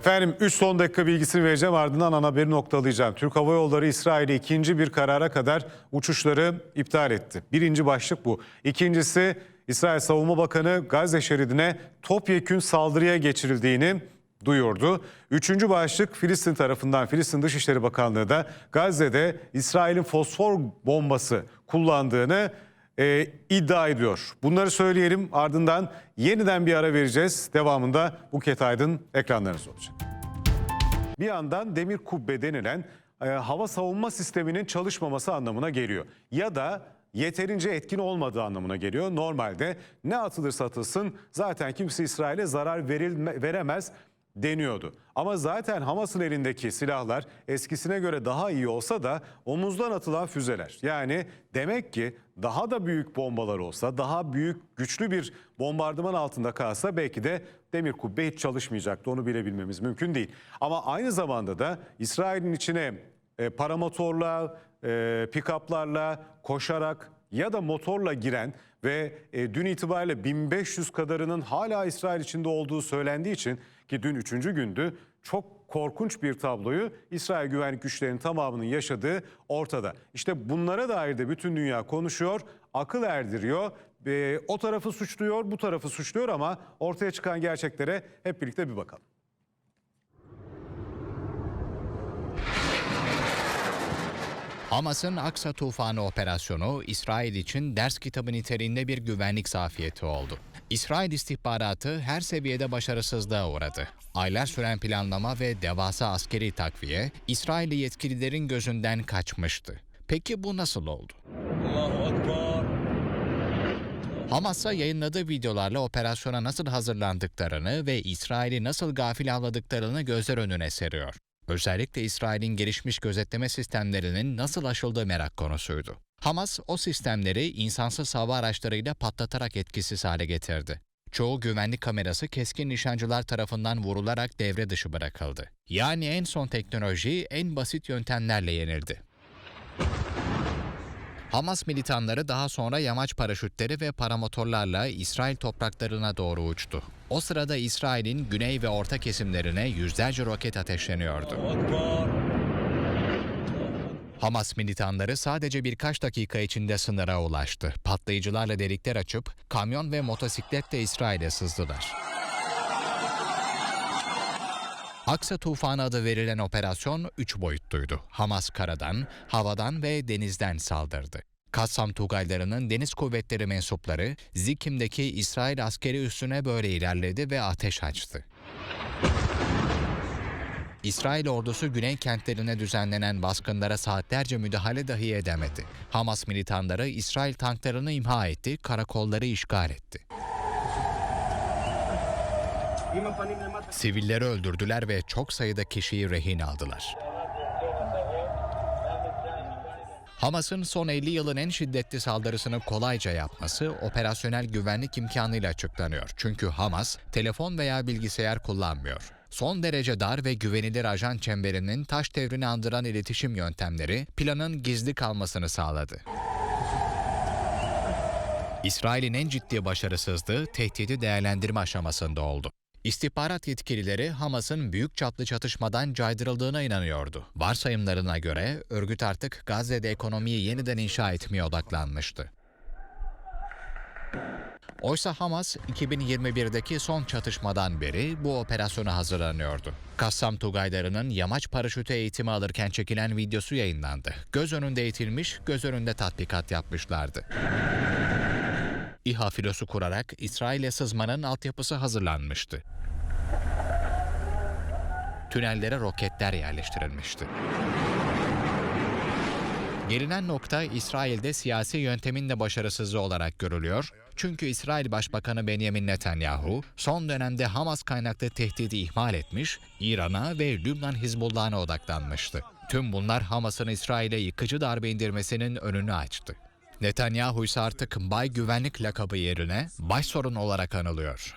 Efendim 3 son dakika bilgisini vereceğim ardından ana haberi noktalayacağım. Türk Hava Yolları İsrail'e ikinci bir karara kadar uçuşları iptal etti. Birinci başlık bu. İkincisi İsrail Savunma Bakanı Gazze şeridine topyekün saldırıya geçirildiğini duyurdu. Üçüncü başlık Filistin tarafından Filistin Dışişleri Bakanlığı da Gazze'de İsrail'in fosfor bombası kullandığını e, iddia ediyor. Bunları söyleyelim ardından yeniden bir ara vereceğiz. Devamında Buket Aydın ekranlarınızda olacak. Bir yandan demir kubbe denilen e, hava savunma sisteminin çalışmaması anlamına geliyor. Ya da yeterince etkin olmadığı anlamına geliyor. Normalde ne atılırsa atılsın zaten kimse İsrail'e zarar verilme, veremez deniyordu. Ama zaten Hamas'ın elindeki silahlar eskisine göre daha iyi olsa da omuzdan atılan füzeler. Yani demek ki daha da büyük bombalar olsa, daha büyük güçlü bir bombardıman altında kalsa belki de demir kubbe hiç çalışmayacaktı. Onu bilebilmemiz mümkün değil. Ama aynı zamanda da İsrail'in içine e, paramotorla, e, pick-up'larla, koşarak ya da motorla giren ve e, dün itibariyle 1500 kadarının hala İsrail içinde olduğu söylendiği için ki dün üçüncü gündü çok korkunç bir tabloyu İsrail güvenlik güçlerinin tamamının yaşadığı ortada. İşte bunlara dair de bütün dünya konuşuyor, akıl erdiriyor. E, o tarafı suçluyor, bu tarafı suçluyor ama ortaya çıkan gerçeklere hep birlikte bir bakalım. Hamas'ın Aksa Tufanı operasyonu İsrail için ders kitabı niteliğinde bir güvenlik zafiyeti oldu. İsrail istihbaratı her seviyede başarısızlığa uğradı. Aylar süren planlama ve devasa askeri takviye İsrailli yetkililerin gözünden kaçmıştı. Peki bu nasıl oldu? Hamas'a yayınladığı videolarla operasyona nasıl hazırlandıklarını ve İsrail'i nasıl gafil avladıklarını gözler önüne seriyor. Özellikle İsrail'in gelişmiş gözetleme sistemlerinin nasıl aşıldığı merak konusuydu. Hamas o sistemleri insansız hava araçlarıyla patlatarak etkisiz hale getirdi. Çoğu güvenlik kamerası keskin nişancılar tarafından vurularak devre dışı bırakıldı. Yani en son teknoloji en basit yöntemlerle yenildi. Hamas militanları daha sonra yamaç paraşütleri ve paramotorlarla İsrail topraklarına doğru uçtu. O sırada İsrail'in güney ve orta kesimlerine yüzlerce roket ateşleniyordu. Hamas militanları sadece birkaç dakika içinde sınıra ulaştı. Patlayıcılarla delikler açıp kamyon ve motosikletle İsrail'e sızdılar. Aksa Tufanı adı verilen operasyon üç boyutluydu. Hamas karadan, havadan ve denizden saldırdı. Kassam Tugaylarının deniz kuvvetleri mensupları Zikim'deki İsrail askeri üssüne böyle ilerledi ve ateş açtı. İsrail ordusu güney kentlerine düzenlenen baskınlara saatlerce müdahale dahi edemedi. Hamas militanları İsrail tanklarını imha etti, karakolları işgal etti. Sivilleri öldürdüler ve çok sayıda kişiyi rehin aldılar. Hamas'ın son 50 yılın en şiddetli saldırısını kolayca yapması operasyonel güvenlik imkanıyla açıklanıyor. Çünkü Hamas telefon veya bilgisayar kullanmıyor. Son derece dar ve güvenilir ajan çemberinin taş devrini andıran iletişim yöntemleri planın gizli kalmasını sağladı. İsrail'in en ciddi başarısızlığı tehdidi değerlendirme aşamasında oldu. İstihbarat yetkilileri Hamas'ın büyük çaplı çatışmadan caydırıldığına inanıyordu. Varsayımlarına göre örgüt artık Gazze'de ekonomiyi yeniden inşa etmeye odaklanmıştı. Oysa Hamas 2021'deki son çatışmadan beri bu operasyona hazırlanıyordu. Kassam Tugaylarının yamaç paraşütü eğitimi alırken çekilen videosu yayınlandı. Göz önünde eğitilmiş, göz önünde tatbikat yapmışlardı. İHA filosu kurarak İsrail'e sızmanın altyapısı hazırlanmıştı. Tünellere roketler yerleştirilmişti. Gelinen nokta İsrail'de siyasi yöntemin de başarısızlığı olarak görülüyor. Çünkü İsrail Başbakanı Benjamin Netanyahu son dönemde Hamas kaynaklı tehdidi ihmal etmiş, İran'a ve Lübnan Hizbullah'ına odaklanmıştı. Tüm bunlar Hamas'ın İsrail'e yıkıcı darbe indirmesinin önünü açtı. Netanyahu ise artık Bay Güvenlik lakabı yerine baş sorun olarak anılıyor.